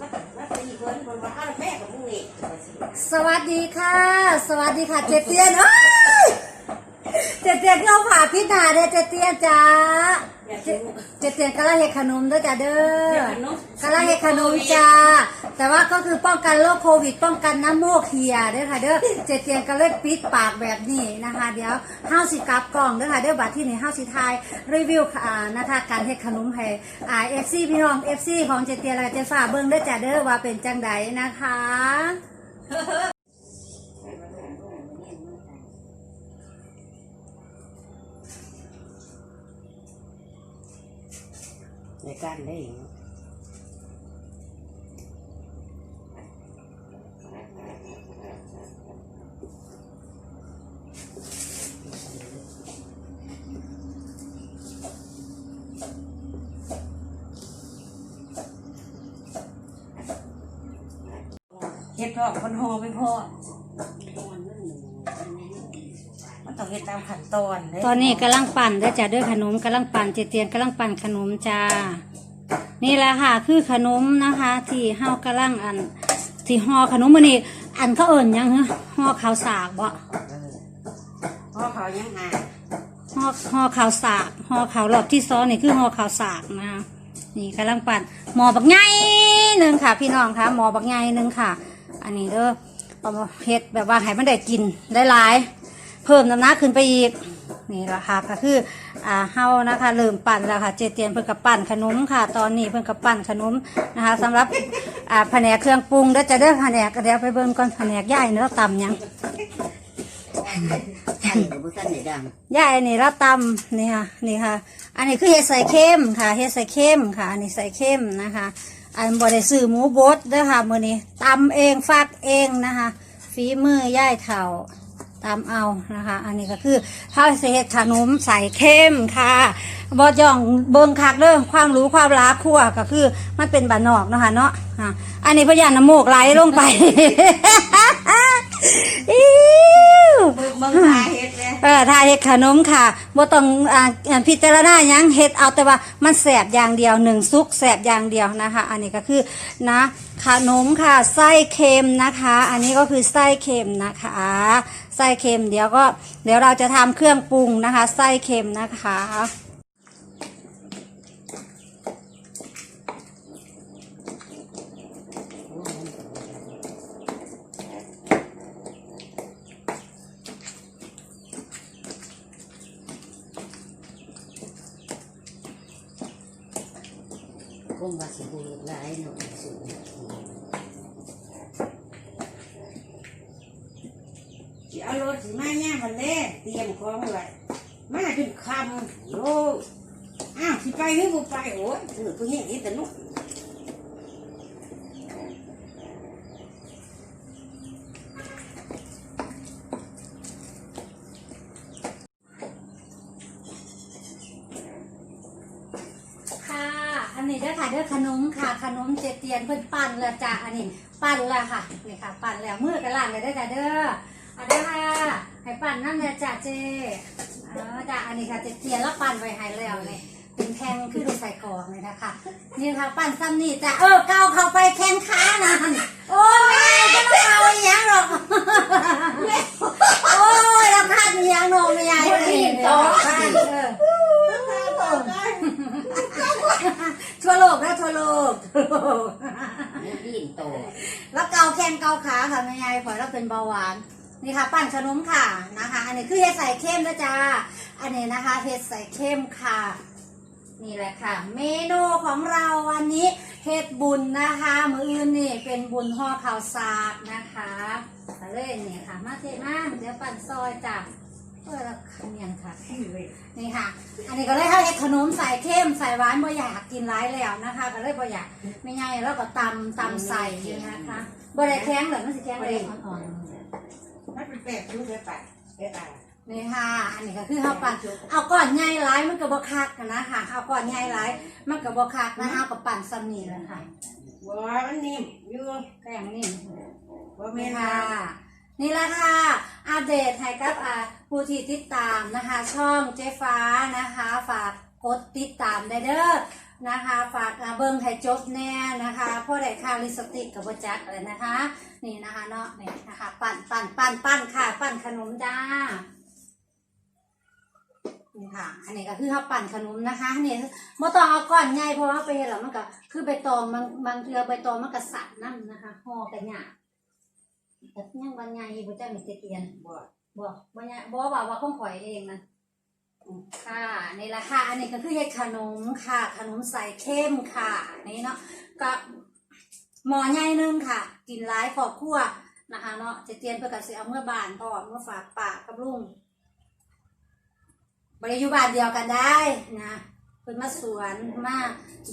มามาตีเพิ่นคนว่าอ้าวแม่กับมึงนี่ว่าสิสวัสดีค่ะ สวัสดีค่ะเจเตียนเอ้ยเจเตียนเราผ่าพิษนาเด้อเจเตียนจ้าอยากเจกินเจเตียนกำลังเฮ็ดขนมเด้อจ้าเด้อเฮ็ดขนมกำลังเฮ็ดขนมจ้า แต่ว่าก็คือป้องกันโรคโควิด ป้องกันน้ำโมกเหี่ยด้อค่ะเด้อเจเตียนก็เลยปิดปากแบบนี้นะคะ เดี๋ยวห้าสิกลับกล่องด้อค่ะเด้อบัดที่นี่ห้าสิทายรีวิวอ่านะคะการเฮ็ดขนมให้อ่าเอฟซีพี่น้องเอฟซีของเจเตียนและเจฟ้าเบิ่งเด้อจ้าเด้อว่าเป็นจังใดนะคะในการได้ เองเฮ็ดพ่อคนห่อไปพ่อมันต้องเฮ็ดตามขั้นตอนเด้ตอนนี้กำลังปั่นเด้อจ้าเด้อขนมกำลังปั่นเจเตียนกำลังปั่นขนมจ้า นี่แหละค่ะคือขนมนะคะ ที่เฮากำลังอัน ที่ห่อขนมมื้อนี้อันเขาเอิ่นหยังฮะห่อข้าวสากบ่พ่อเขายังหาห่อห่อข้าวสากห่อข้าวรอบที่ซ้อนนี่คือห่อข้าวสากนะคะนี่กำลังปั่นหมอบักใหญ่หนึ่งค่ะ พี่น้องคะหมอบักใหญ่หนึ่งค่ะ อันนี้เด้อเอามาเฮ็ดแบบว่าให้มันได้กินได้หลาย เพิ่มน้ำหนักขึ้นไปอีกนี่แหละค่ะก็คืออ่าเฮานะคะเริ่มปั่นแล้วค่ะเจเตียนเพิ่นกับปั่นขนมค่ะ ตอนนี้เพิ่นกับปั่นขนมนะคะสำหรับอ่าแผนกเครื่องปรุงเดี๋ยวจะได้อแผนกเดี๋ยวไปเบิ่งก่อนแผนกย่ายเนื้อตำหยังท่านกับบุษันไหนดังย่ายนี่เราตำนี่ค่ะนี่ค่ะ อันนี้คือเฮ็ดใส่เข้มค่ะเฮ็ดใส่เข้มค่ะ อันนี้ใส่เข้มนะคะ อันบริสื่อหมูบดเด้อค่ะมือนี้ตำเองฟักเองนะคะฝีมือย่ายเถ่า ตามเอานะคะ อันนี้ก็คือข้าวเศษขนมใส่เข้มค่ะบอย่องเบิงคักเด้อความรู้ความรักคั่วก็คือมันเป็นบานนอกเนาะคะเนาะอะอันนี้พยานน้ำมูกไหลลงไปอิ๊วเบิ่งเบิ่งตาเฮ็ดเลยเออทาเฮ็ดขนมค่ะบ่ต้องอ่าอ่าพิจารณาหยังเฮ็ดเอาแต่ว่ามันแสบอย่างเดียวหนึ่งซุกแสบอย่างเดียวนะคะ อันนี้ก็คือนะขนมค่ะไส้เค็มนะคะ อันนี้ก็คือไส้เค็มนะคะ ไส้เค็มเดี๋ยวก็เดี๋ยวเราจะทำเครื่องปรุงนะคะ ไส้เค็มนะคะคงว่าสิบูหลายหน่อยสูงสิเอารถสิมาเนี่ยมันเล่เต รียมของไว้มาจนคำโอ้อ้าวสิไปหรือบ่ไปโอ้ยเออผู้หญิงนี่แต่นุกค่ะ อันนี้เด้อค่ะเด้อขนมค่ะ ขนมเจเตียนเพิ่นปั้นแล้วจ้ะอันนี้ ปั้นแล้วค่ะนี่ค่ะ ปั้นแล้วมือกันล่างเลยเด้อจ้ะเด้อเอาเด้ค่ะ ให้ปั้นนั่นแหละจ้ะเจเออจ้ะอันนี้ค่ะเจเตียนแล้วปั้นไว้ให้แล้วนี่เป็นแทงคือดูใส่กรอกเลยนะคะ นี่ค่ะปั้นซ้ำนี่จ้ะเออเกาเข้าไปแข้งขานั่นโอ้ยไม่จะมาเอาอหย่างหรอกโอ้ยแล้วคาดอหย่างหนองไม่ใหญ่เลยเออทั่วโลกนะทั่วโลกทั่วโลกดินโตแล้วเกาแข้งเกาขาค่ะแม่ยายขอยเราเป็นเบาหวาน นี่ค่ะปั้นขนมค่ะนะคะ อันนี้คือเฮ็ดใส่เข้มนะจ๊ะอันนี้นะคะเฮ็ดใส่เข้มค่ะ นี่แหละค่ะ เมนูของเราวันนี้เฮ็ดบุญนะคะ มืออื่นนี่เป็นบุญห่อข้าวสากนะคะมาเลยนี่ค่ะ มาเทมาเดี๋ยวปั่นซอยจ้ะเออล้วขมิ้นค่ะนี่ค่ะ อันนี้ก็เลยให้ขนมใส่เข้มใส่หวานบ่อยากกินร้ายแล้วนะคะ ก็เลยบ่อยากไม่ง่ายแล้วก็ตำตำใส่นะคะบ่ได้แข็งหรอกมันสิแข็งเลยอ่อน มันเป็นแปลกรู้ได้ปะได้ปะๆนี่ค่ะ อันนี้ก็คือข้าวปั่นเอาก้อนใหญ่ร้ายมันก็บ่คักกันนะคะเอาก้อนใหญ่ร้ายมันก็บ่คักนะคะเอากับปั่นซ้ำนี่แหละค่ะว่ามันนิ่มอยู่แกงนี่ว่าแม่นี่นค่ะ นี่แหละค่ะอัปเดตให้กับอ่าผู้ที่ติดตามนะคะ ช่องเจ๊ฟ้านะคะ ฝากกดติดตามได้เด้อ นะคะ ฝากเบิ้งให้จบแน่นะคะพ่อได้ค่าลิสติกกับประจักเลยนะคะ นี่นะคะเนาะนี่นะคะ ปั้นปั้นปั้นปั้นค่ะ ปั้นขนมจ้านี่ค่ะ อันนี้ก็คือเขาปั่นขนมนะคะนี่บ่ต้องเอาก้อนใหญ่เพราะว่าไปเห็นแล้วมันก็คือใบตองบางบางเทือใบตองมันก็สั่นนั่นนะคะห่อกันยากแต่ยังบางใหญ่บ่จ้ามีเตียนบ่บอกว่าเนี่ยบอกว่าว่าของข่อยเองนะ ค่ะนี่ละค่ะ อันนี้ก็คือเฮ็ดขนมค่ะ ขนมใส่เข้มค่ะนี่เนาะก็หมอใหญ่หนึงค่ะ กินหลายครอบครัวนะคะเนาะจะเตรียมเพื่อกสิเอาเมื่อบานพ่อเมื่อฝากปากับลุงบริยุบานเดียวกันได้นะเพิ่นมาสวนมา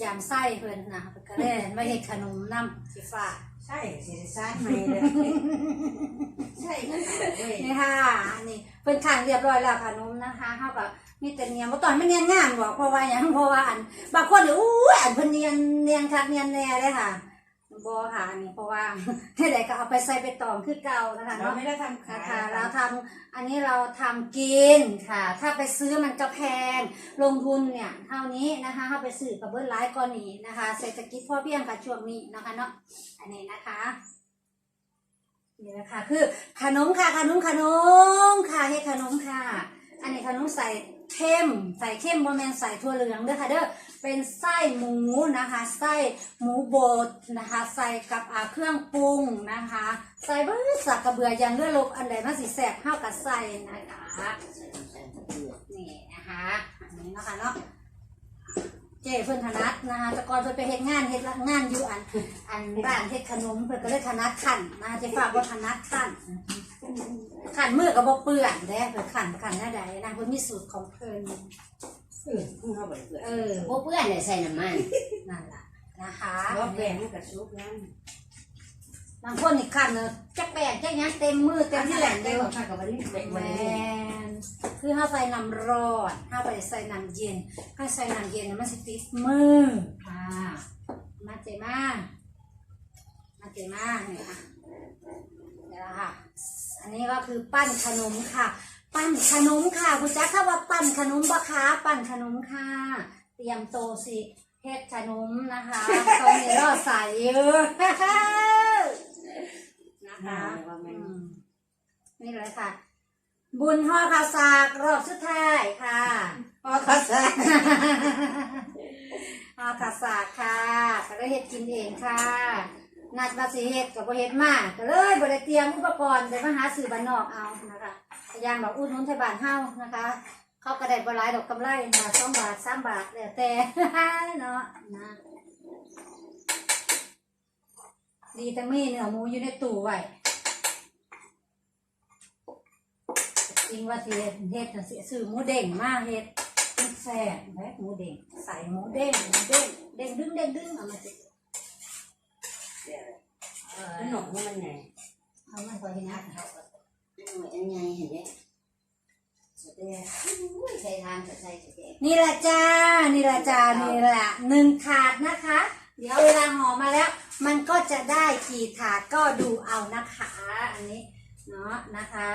ย่างไส้เพิ่นนะเพิ่นก็เลยมาเฮ็ดขนมน้ำสีฟ้า ใช่สิได้ซ่านไหม่เลยใช่ก็เอาเว้ยนี่ค่ะนี่เป็นขังเรียบร้อยแล้วค่ะนุ่มนะคะเท่ากับมีแต่เนียนเมื่อตอนไม่เนียนงานบอกเพราะว่าอย่างเพราะว่าอันบางคนเนี่ยอู้ยอันเพิ่นเนียนเนียนคักเนียนแน่เลยค่ะ บอค่ะอันนี่เพราะว่าที่ใดก็เอาไปใส่ไปตองคือเก่านะคะเราเนาะไม่ได้ทำขานะยคะเราทำอันนี้เราทำกินค่ะ ถ้าไปซื้อมันก็แพง ลงทุนเนี่ยเท่านี้นะคะเข้าไปซื้อกับเบิ้ลไลฟ์ก้อนนี้นะคะ เศรษฐกิจพ่อเพียงกับช่วงนี้นะคะเนาะอันนี้นะคะนี่นะคะคือขนมค่ะขนมขนมค่ะเฮ็ดขนมค่ะ อันนี้ขนมใส่เข้มใส่เข้มบะแมนใส่ถั่วเหลืองเด้อค่ะเด้อ เป็นไส้หมูนะคะไส้หมูบดนะคะ ใส่กับเครื่องปรุงนะคะ ใส่เบิ้สักกระเบือยังเลือดลบอันใดมันสิแสบเข้ากับใส่นะคะนี่นะคะอันนี้นะคะเนาะเจ้เพิ่นถนัดนะคะแต่ก่อนเพิ่นไปเฮ็ดงานเฮ็ดงานอยู่อัน อันร้านเฮ็ดขนมเพิ่นก็เลยถนัดขันนะคะจะฝากว่าถนัดขันขันมือก็บ่เปื้อนเด้เพิ่นขันขันหน้าใดนะเพิ่นมีสูตรของเพิ่นเออเพิ่งเข้าไปเพื่อนเออพวกเพื่อนเนี่ยใส่น้ำมันนั่นล่ะนะคะรอบแบ่งกับซุปนั้นบางคนนี่ขันเนอะจักแปดจักหยังเต็มมือเต็เต็มมที่ที่แหแหลลมมเดีเดียยววค่ะกับวันนี้เป็นแมวันนี้นคือเฮาใส่น้ำร้อนเฮาไปใส่น้ำเย็นถ้าใส่น้ำเย็นน่ะมันสิติดมือค่ะมาเจมามาเจมาเนี่ยค่ะเดี๋ยวค่ะ อันนี้ก็คือปั้นขนมค่ะ ปั้นขนมค่ะคุณจ๊ะถ้าว่าปั้นขนมบะคะปั้นขนมค่ะ เตรียมโตวสิเฮ็ดขนมนะคะตอนนี้รอใส่เยอะนะคะว่าอืมันมนี่เลยค่ะ บุญห่อข้าวสากรอบสุดท้ายค่ะพอเขาใส่ห่อข้าวสากค่ะก็เลยเฮ็ดกินเองค่ะนัดมาสิเฮ็ดกับบ่เฮ็ดมาก็เลยบ่ได้เตรียมอุปกรณ์เดี๋ยวมาหาซื้อบ้านนอกเอานะคะอ ย่างแบบอุดหนุนไทยบ้านเฮานะคะ เขาก็ได้บ่หลายดอกกำไรบาทสองบาทสามบาทแล้วแต่เนาะนะดีแต่มีเนื้อหมูอยู่ในตู้ไว้จริงว่าสิเฮ็ดเฮ็ดน่ะสิซื้อหมูเด้งมาเฮ็ดมันแซ่บแม่หมูเด้งใส่หมูเด้งหมูเด้งเด้งดึงเด้งดึงเอามาสิเออขนมนี่มันไงเอามันพอเห็นนะยังไงเห็นไหมใส่ทานใส่ใส่นี่แหละจ้า นี่แหละจ้า นี่แหละหนึ่งถาดนะคะ เดี๋ยวเวลาห่อมาแล้ว มันก็จะได้กี่ถาดก็ดูเอานะคะ อันนี้เนาะนะคะ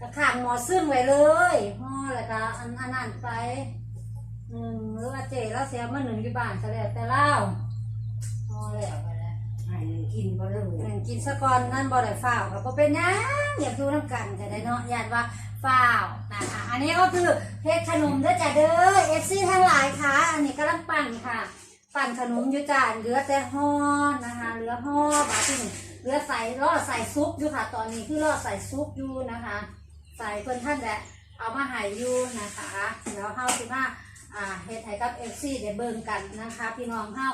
กระถางหมอซึ่งไว้เลยห่อแล้วก็อันอันนั้นไปหนึ่งหรือว่าเจแล้วเสียมาหนึ่งอยู่บ้านก็แล้วแต่เล่าห่อแล้วไปแล้ว ไอ้ กินก็เลยหนึ่งกินสะกอนนั่นบ่ได้ฝ้าวกับบ่เป็นหยังอยากดูน้ำกันจะได้เนาะญาติว่าฝ้าวนะคะอันนี้ก็คือเฮ็ดขนมเด้อจ้ะเด้อเอฟซีทั้งหลายค่ะ อันนี้กำลังปั่นค่ะ ปั่นขนมอยู่จ้าเหลือแต่ห่อนะคะเหลือห่อบาที่หนึ่งเหลือใส่ล่อใส่ซุปอยู่ค่ะ ตอนนี้คือล่อใส่ซุปอยู่นะคะ ใส่เพิ่นท่านแหละเอามาใหายอยู่นะคะเดี๋ยวเฮาสิมาอ่าเฮ็ดให้กับเอฟซีได้เบิ่งกันนะคะ พี่น้องเฮา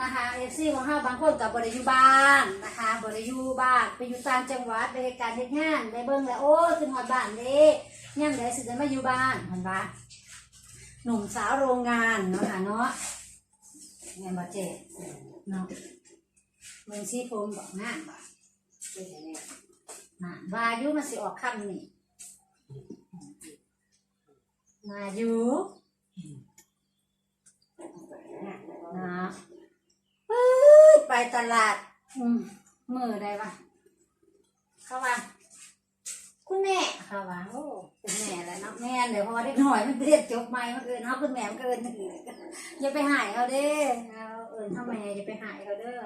นะคะเอฟซีของเฮาบางคนกับบริยูบ้านนะคะบริยูบ้านไปอยู่ต่างจังหวัดไปเหตุการณ์เฮ็ดงานได้เบิ่งแล้วโอ้ถึงหอดบ้านเด้ยังได้สิได้มาอยู่บ้านเห็นปะหนุ่มสาวโรงงานเนาะค่ะเนาะแม่นบ่เจ๊เนาะเมืองซีผมบอกงานบ่น่ะว่าอยู่มันสิออกคำนี่นาอยู่นะ เอ้ยไปตลาด อืมมือได้ปะเข้าว่าคุณแม่ค่ะว่าโอ้คุณแม่แล้วเนาะแม่เดี๋ยวพอได้หน่อยมันเรียนจบใหม่มันเกินเนาะคุณแม่มันเกินอย่าไปหายเขาเด้เอาเอิญทำไมอย่าไปหายเขาเด้อ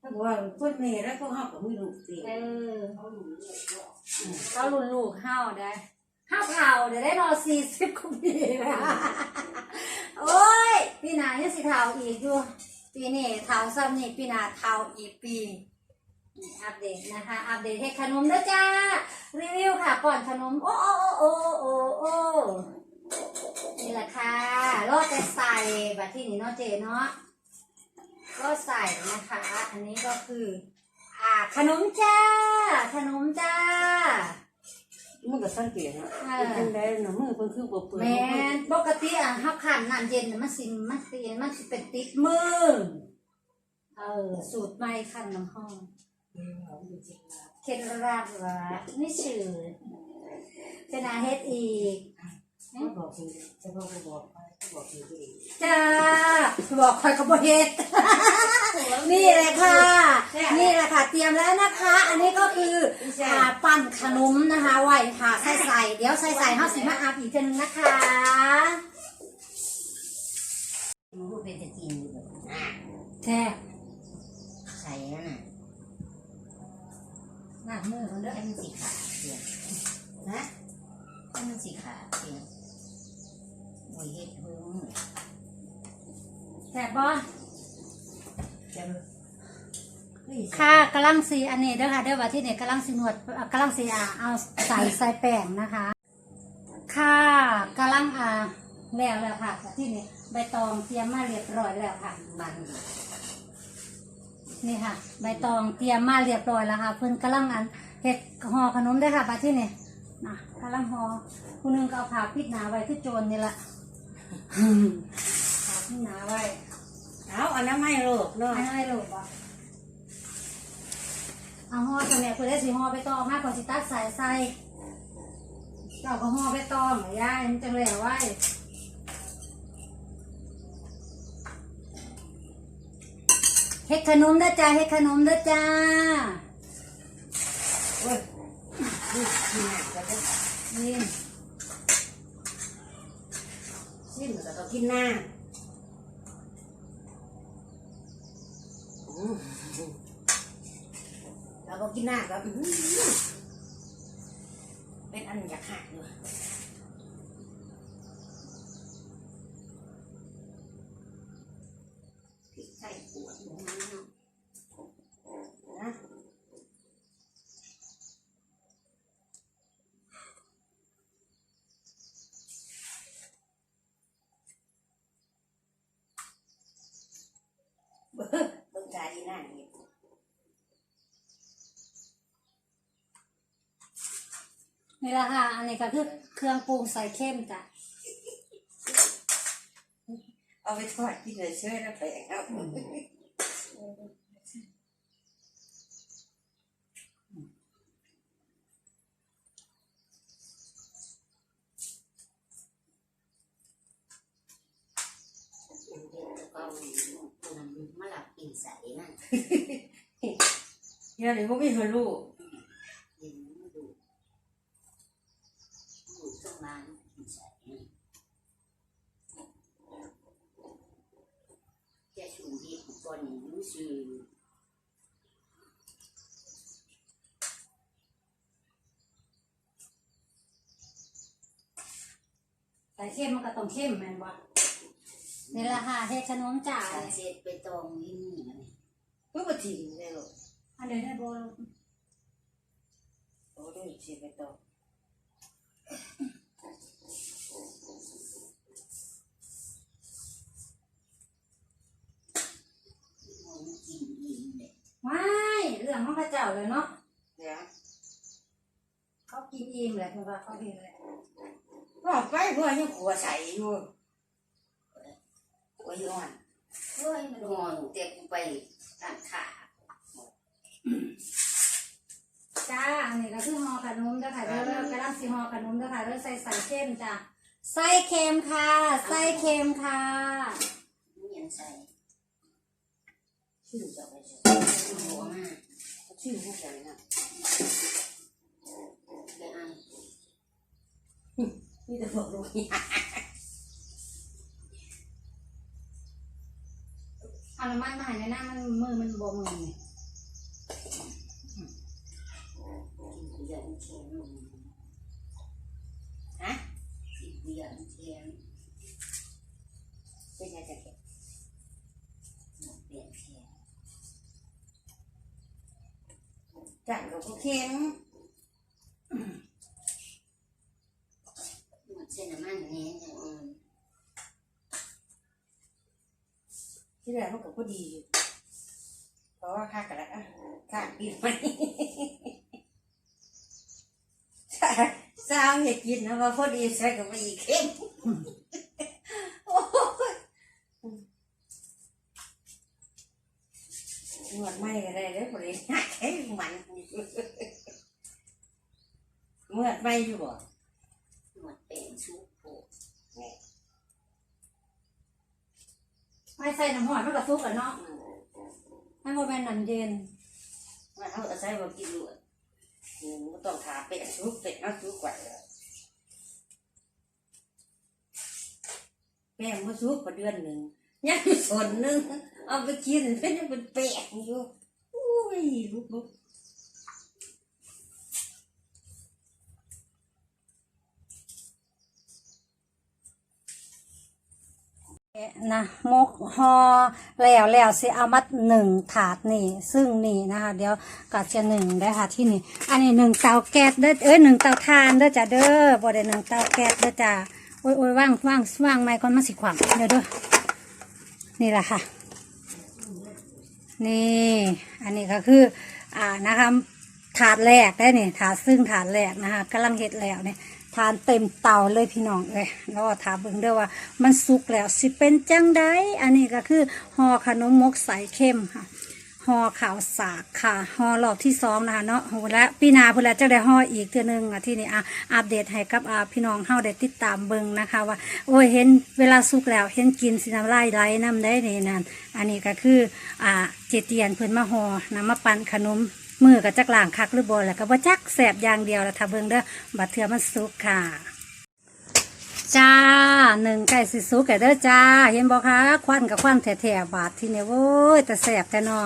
ถ้าบอกว่าเพื่อนแม่แล้วก็เฮาก็มีลูกเตียเออเขาลูกเลี้ยงก็เขาลุนลูกเฮาได้เฮาเผาเดี๋ยวได้รอสี่สิบกว่าปีแล้วโอ้ยปีหน้ายังสิเท่าอีกอยู่ ปีนี้เท่าซ้ำนี่ปีหน้าเท่าอีกปีนี่อัปเดตนะคะ อัปเดตให้ขนมด้วยจ้า รีวิวค่ะก่อนขนม โอ้โอ้โอ้โอ้โอ้นี่แหละค่ะรอดแต่ใส่แบบที่นี่เนาะเจเนาะก็ใส่นะคะ อันนี้ก็คือ อ่าขนมจ้า ขนมจ้า มึงก็สังเกตนะเออเป็นจังได๋น่ะมือเพิ่นคือบ่เปื่อยแม่นปกติอะเฮาขันน้ำเย็นน่ะมันสิมันสิมันสิเป็นติดมือ เออ สูตรใหม่ขันน้ำห้อง เคล็ดลับว่านี่ชื่อเป็นอาเฮ็ดอีก เขาบอกสิจะบอกก็บอกไปเขาบอกสิตัวเองจ้าบอกคอยกับเฮ็ดนี่เลยค่ะ นี่แหละค่ะ เตรียมแล้วนะคะ อันนี้ก็คืออ่าปั้นขนมนะคะไหวค่ะใส่ใส่เดี๋ยวใส่ใส่เฮาสิมาอาบอีกทีนึงนะคะมันพูดเป็นตะกินอยู่แบบอะแท้ใส่นั่นน่ะหน้ามือมันเด้อให้มันสีขาดเพียงนะให้มันสีขาดเพียงโอ้ยเฮ็ดเพิ่งแซ่บบ่จะเฮ้ยค่ะกำลังสีอันนี้เด้อค่ะเด้อว่าที่นี่กำลังสีนวดเอ่อกำลังสีอ่าเอาใส่ใส่แป้งนะคะ ค่ะกำลังอ่าแล้วแล้วค่ะที่นี่ใบตองเตรียมมาเรียบร้อยแล้วค่ะมันนี่ค่ะ ใบตองเตรียมมาเรียบร้อยแล้วค่ะ เพิ่นกำลังอันเฮ็ดห่อขนมได้อค่ะบัดที่นี่นะกำลังห่อผู้หนึงก็เอาผ้าปิดหนาไว้คือโจรนี่ละ ผ้าปิดหนาไว้เอาอันนั้นไม่โลกเนาะอันนั้นไม่รู้บ่เอาห่อตัวเนี้ยเพื่อได้สิห่อไปตองมากกว่าสิตัดใส่ใส่เจ้าก็ห่อไปตองเหรอย่ายมันจังเลยไว้เฮ็ดขนมเด้อจ้าเฮ็ดขนมเด้อจ้าเว้ยนี่กินหนักก็ได้นี่สิ้น ก็ต้องกินหน้าอืมแล้วก็กินหน้าก็อื้อหือเป็นอันอยากหักอยู่พริกไทยปวดหัวนะ เบิ่งเบิ่งใจอีนั่นนี่ นี่แหละค่ะอันนี้ก็คือเครื่องปรุงใส่เข้มจ้ะเอาไปทอดกินเลยช่วยแล้วไปเอาเฮ็ดแล้วก็มันมาหลับกินใส่นั่นเดี๋ยวนี้พวกพี่เขาลูก เห็นมันดูดูต้องมากินใส่นั่นจะชู เฮ็ดก่อนนี้รู้สึกใส่เข้มมันก็ต้องเข้มแม่นบ่นี่แหละค่ะเฮ็ดขนมจ้าสารเสร็จไปตองนี่นี่นะเพื่อมาทิ้งเลยลูกอันเดียวได้บ่โอ้ดูสิไปต่อมันกินอิ่มเลย ว้ายเรื่อง ของพระเจ้าเลยเนาะเดี๋ยวเขากินอิ่มแหละคือว่าเขาเห็นแหละบอกไปเพื่อยังขัวใส่อยู่ขัวย้อนเฮ้ยมันงอนเต็มไปร้านค้าจ้าอันนี้ก็คือห่อขนมเด้อค่ะเด้อกำลังสิห่อขนมเด้อค่ะเด้อใส่ใส่เข้มจ้ะใส่เค็มค่ะใส่เค็มค่ะมันยังใส่ชื่อจะไปใส่หัวมาก ชื่อพวกใส่นะไปอ่านนี่จะบอกลูกยาเอาน้ำมันมาให้ในหน้ามันมือมันบวมือนี่เดือนเชียงฮะสิบเดือนเชียงเป็นยังไงกัน เปลี่ยนเชียง จังกับพวกเข็มหมดเส้นน้ำมันเนี้ยอย่างอื่นที่แรกมันก็พอดีอยู่เพราะว่าค่ากระดาษค่าปีใหม่สาวอย่ากินนะว่าพอดีใส่กับไปอีกเข้มโอ้ยหนวดไม่ก็ได้เด้อพอดีแค่มันเมื่อไม่อยู่บ่หมดเป็นชุบโผไม่ใส่น้ำหอมมันก็ซุกอะเนาะมันโมเป็นน้ำเย็นว่าเขาเอาใส่บ่กินลวดอืมบ่ต้องถาเป็ดซุปเป็ดเอาซุปกว่าเลยแป้งมาซุปประเดือนหนึ่งยังอยู่ส่วนหนึ่งเอาไปกินเป็นยังเป็นแป้งอยู่อุ้ยลุกลุก นะมกฮอแล้วแล้วสิเอามัดหนึ่งถาดนี่ ซึ่งนี่นะคะ เดี๋ยวก็จะหนึ่งได้ค่ะที่นี่ อันนี้หนึ่งเตาแก๊สเด้อเอ้ยหนึ่งเตาถ่านเด้อจ้ะเด้อบ่ได้หนึ่งเตาแก๊สเด้อจ้ะโอ้ยโอ้ยว่างว่างว่างไม่ก่อนมาสิขวางเดี๋ยวเด้อนี่แหละค่ะ นี่ อันนี้ก็คือ อ่านะคะถาดแรกได้นี่ถาดซึ่งถาดแรกนะคะกำลังเห็ดแล้วเนี่ย ทานเต็มเตาเลยพี่น้องเลยแล้วถามเบิ่งเด้อว่า มันสุกแล้วสิเป็นจังไดอันนี้ก็คือห่อขนมมกใสเข้มค่ะห่อขาวสากค่ะห่อรอบที่สองนะคะเนาะโหและปีหนาเพื่อจะได้ห่ออีกเทื่อนึงอะที่นี่อะอัปเดตให้กับอ่าพี่น้องเฮาได้ติดตามเบิ่งนะคะ ว่า โอ้ยเห็นเวลาสุกแล้วเห็นกินสิน้ำลายไหลน้ำได้นี่นั่นอันนี้ก็คืออ่าเจเตียนเพิ่นมาห่อนำมาปั่นขนม มือกับจักล่างคักหรือบ่แล้วก็บ่จักแสบอย่างเดียวแล้วถ้าเบิ่งเด้อบัดเทือมันสุกค่ะ จ้าหนึ่งไก่สิสุกไก่เด้อจ้า เห็นบ่คะควันกับควันแถๆบาดที่เนี่ยโว้ยแต่แสบแต่นอ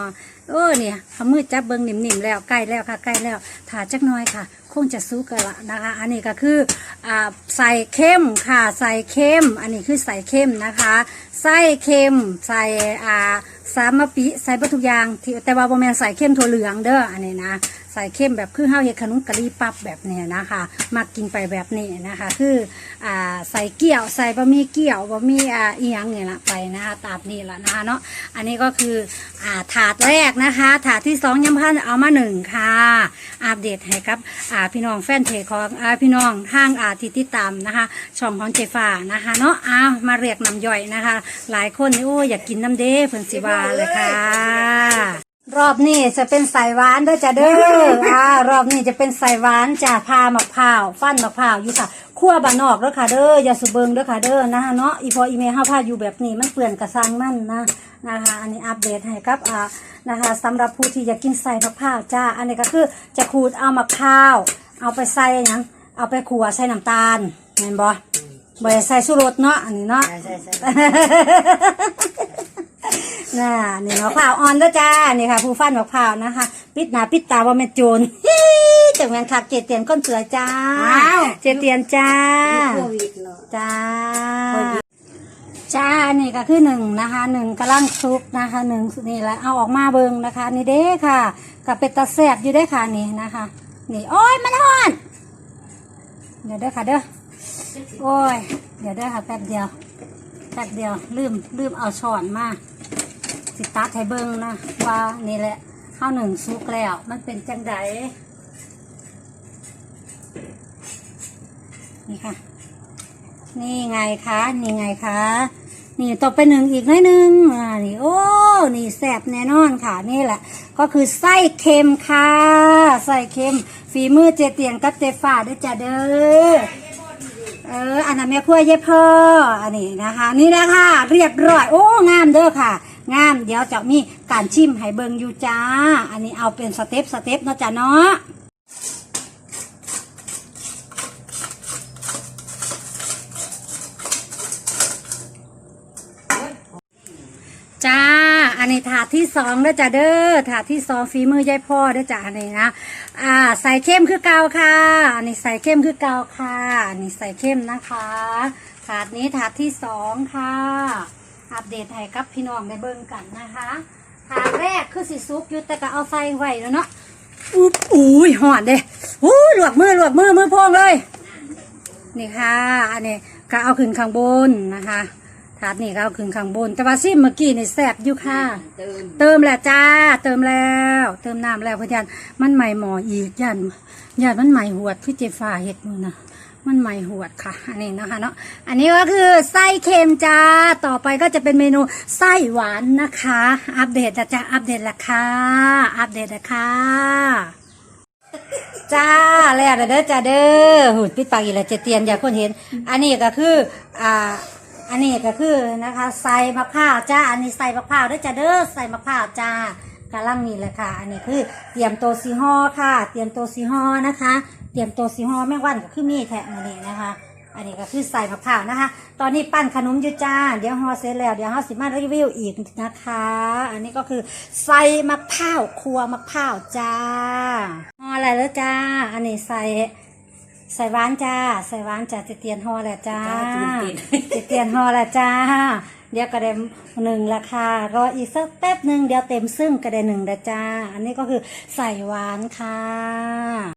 โอ้เนี่ยเอามือจับเบิ้งนิ่มๆแล้วใกล้แล้วค่ะใกล้แล้วถาจักน้อยค่ะ คงจะสุกกันละนะคะ อันนี้ก็คืออ่าใส่เข้มค่ะใส่เข้ม อันนี้คือใส่เข้มนะคะใส่เข้มใส่อ่าสามมะปิใส่ปทุกอย่างที่แต่ว่าบ่แมนใส่เข้มถั่วเหลืองเด้ออันนี้นะ ใส่เข้มแบบคือเฮาเฮ็ดขนมกะหรี่ปั๊บแบบเนี้ยนะคะมากินไปแบบนี้นะคะ คืออ่าใส่เกี่ยวใส่บะหมี่เกี่ยวบะหมี่อ่าอีหยังเนี่ยละไปนะคะตามนี้ละนะคะเนาะอันนี้ก็คืออ่าถาดแรกนะคะถาดที่สองยำพันเอามาหนึ่งค่ะอัปเดตให้กับอ่าพี่น้องแฟนเพจของอ่าพี่น้องทางอ่าที่ติดตามนะคะ ช่องของเจฟ้านะคะเนาะอ้าวมาเรียกน้ำย่อยนะคะ หลายคนนี่โอ้ยอยากกินน้ำเด้เพิ่นสิว่าเลยค่ะ รอบนี้จะเป็นสายหวานเด้อจ้ะเด้อ อ่ารอบนี้จะเป็นสายหวานจ้ะพามะพร้าวฟันมะพร้าวอยู่ค่ะคั่วบานนอกเด้อค่ะเด้ออย่าสุเบิงเด้อค่ะเด้อนะคะเนาะอีพออีเมลห้าพาอยู่แบบนี้มันเปื่อนกระซังมันนะนะคะ อันนี้อัปเดตให้กับอ่านะคะสำหรับผู้ที่อยากกินใส่มะพร้าวจ้าอันนี้ก็คือจะขูดเอามะพร้าว เอาไปใส่ยังเอาไปขัวใส่น้ำตาลเห็นบ่บ่ใส่ชูรสเนาะอันนี้เนาะใช่ใช่ น่ะนี่มะพร้าวอ่อนเด้อจ้านี่ค่ะ ผู้ฟันมะพร้าวนะคะ ปิดหน้าปิดตาว่าแม่นโจรจังแม่นคักเจเตียนก้นเสือจ้าอ้าว เจเตียนจ้าโควิดเนาะจ้าจ้านี่ก็คือหนึ่งนะคะหนึ่งกำลังซุปนะคะหนึ่งนี่แหละเอาออกมาเบิงนะคะ นี่เด้ค่ะ กับเป็ดตาแสบอยู่ได้อค่ะนี่นะคะ นี่โอ้ยมันห่อน เดี๋ยวเด้อค่ะเด้อโอ้ย เดี๋ยวเด้อค่ะแป๊บเดียว แป๊บเดียวลืมลืมเอาช้อนมาสิตักให้เบิงนะว่านี่แหละข้าวหนึ่งซุกแล้ว มันเป็นจังไดนี่ค่ะ นี่ไงคะนี่ไงคะนี่ตกไปหนึ่งอีกน้อยหนึ่งอ่านี่โอ้นี่แสบแน่นอนค่ะนี่แหละ ก็คือไส้เค็มค่ะไส้เค็มฝีมือเจเตียนกับเจฝ่าด้วยจ้ะเด้อ อันนั้นแม่ขั้วเย็บพ่ออันนี้นะคะ นี่แหละค่ะ เรียบร้อยโอ้งามเด้อค่ะ งามเดี๋ยวจะมีการชิมไห้เบิงอยู่จ้า อันนี้เอาเป็นสเต็ปสเต็ปเนาะจ้าเนาะจ้า อันนี้ถาดที่สองเด้อจ้าเด้อถาดที่สองฝีมือยายพ่อเด้อจ้าอันนี้นะ อ่าใส่เข้มคือเกาค่ะ อันนี้ใส่เข้มคือเกาค่ะ อันนี้ใส่เข้มนะคะ ถาดนี้ถาดที่สองค่ะ อัปเดตให้กับพี่น้องได้เบิ่งกันนะคะ ถาดแรกคือสิซุกอยู่แต่ก็เอาไฟไว้แล้วเนาะอุ๊บอุ้ยหอดเด้อู้หลวกมือหลวกมือมือพองเลย นี่ค่ะ อันนี้ก็เอาขึ้นข้างบนนะคะ ถาดนี่ก็เอาขึ้นข้างบน แต่ว่าซิมเมื่อกี้นี่แซ่บอยู่ค่ะ เติมเติมแล้วจ้า เติมแล้ว เติมน้ำแล้วเพราะยันมันใหม่หมออีกยันยันมันใหม่หวดพี่เจฟ้าเห็ดมือนะมันใหม่หวดค่ะ อันนี้นะคะเนาะ อันนี้ก็คือไส้เค็มจ้า ต่อไปก็จะเป็นเมนูไส้หวานนะคะ อัปเดตนะจ้าอัปเดตละค่ะ อัปเดตละค่ะจ้าแล้วเด้อจ้าเด้อหุ่นปิดปากอีกแล้วเจเตียนอย่าคนเห็น อันนี้ก็คืออ่า อันนี้ก็คือนะคะใส่มะพร้าวจ้า อันนี้ใส่มะพร้าวด้อจ้าเด้อใส่มะพร้าวจ้ากำลังนี่เลยค่ะ อันนี้คือเตรียมตัวซีฮอค่ะ เตรียมตัวซีฮอนะคะ เตรียมตัวซีฮอแม่วันก็คือมีแทะมานี่นะคะ อันนี้ก็คือใส่มะพร้าวนะคะ ตอนนี้ปั้นขนมอยู่จ้า เดี๋ยวฮอเสร็จแล้ว เดี๋ยวฮอสิมารีวิวอีกนะคะ อันนี้ก็คือใส่มะพร้าวครัวมะพร้าวจ้าฮออะไรแล้วจ้า อันนี้ใส่ ใส่หวานจ้า ใส่หวานจ้าจะเตียนฮอแล้วจ้าจ้าตื่นเต้น จะเตียนฮอแล้วจ้า เดี๋ยวก็ได้หนึ่งราคารออีกสักแป๊บหนึ่งเดี๋ยวเต็มซึ่งก็ได้หนึ่งละจ้า อันนี้ก็คือใส่หวานค่ะ